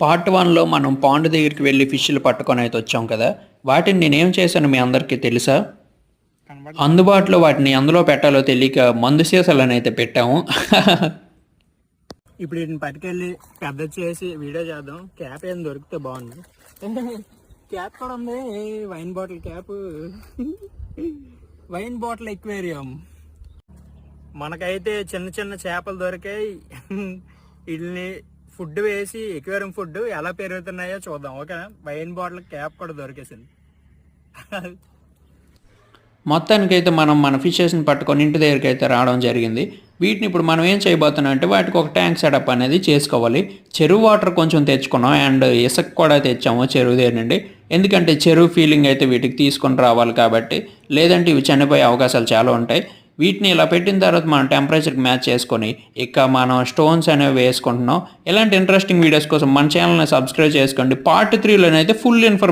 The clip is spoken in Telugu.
పార్ట్ వన్లో మనం పాండ్ దగ్గరికి వెళ్ళి ఫిష్లు పట్టుకొని అయితే వచ్చాం కదా వాటిని నేనేం చేశాను మీ అందరికీ తెలుసా? అందుబాటులో వాటిని ఎందులో పెట్టాలో తెలియక మందు సీసాలను అయితే పెట్టాము. ఇప్పుడు వీటిని పట్టుకెళ్ళి పెద్ద చేసి వీడియో చేద్దాం. క్యాప్ ఏం దొరికితే బాగుంది క్యాప్ కూడా ఉంది. Wine bottle cap? Wine bottle aquarium. మనకైతే చిన్న చిన్న చేపలు దొరికాయి. వీటిని ఫుడ్ వేసి ఎక్వేరియం ఫుడ్ ఎలా పెరుగుతున్నాయో చూద్దాం ఓకే వైన్ బాటిల్ క్యాప్ కూడా దొరికేసింది. మొత్తానికైతే మనం మన ఫిషెస్ని పట్టుకొని ఇంటి దగ్గరికి అయితే రావడం జరిగింది. వీటిని ఇప్పుడు మనం ఏం చేయబోతున్నాం అంటే వాటికి ఒక ట్యాంక్ సెటప్ అనేది చేసుకోవాలి. చెరువు వాటర్ కొంచెం తెచ్చుకున్నాం అండ్ ఇసుక కూడా తెచ్చాము చెరువు దగ్గర నుండి. ఎందుకంటే చెరువు ఫీలింగ్ అయితే వీటికి తీసుకొని రావాలి కాబట్టి లేదంటే ఇవి చనిపోయే అవకాశాలు చాలా ఉంటాయి. వీటిని ఇలా పెట్టిన తర్వాత మనం టెంపరేచర్కి మ్యాచ్ చేసుకొని ఇక మనం స్టోన్స్ అనేవి వేసుకుంటున్నాం. ఇలాంటి ఇంట్రెస్టింగ్ వీడియోస్ కోసం మన ఛానల్ని సబ్స్క్రైబ్ చేసుకోండి. Part త్రీలోనైతే full information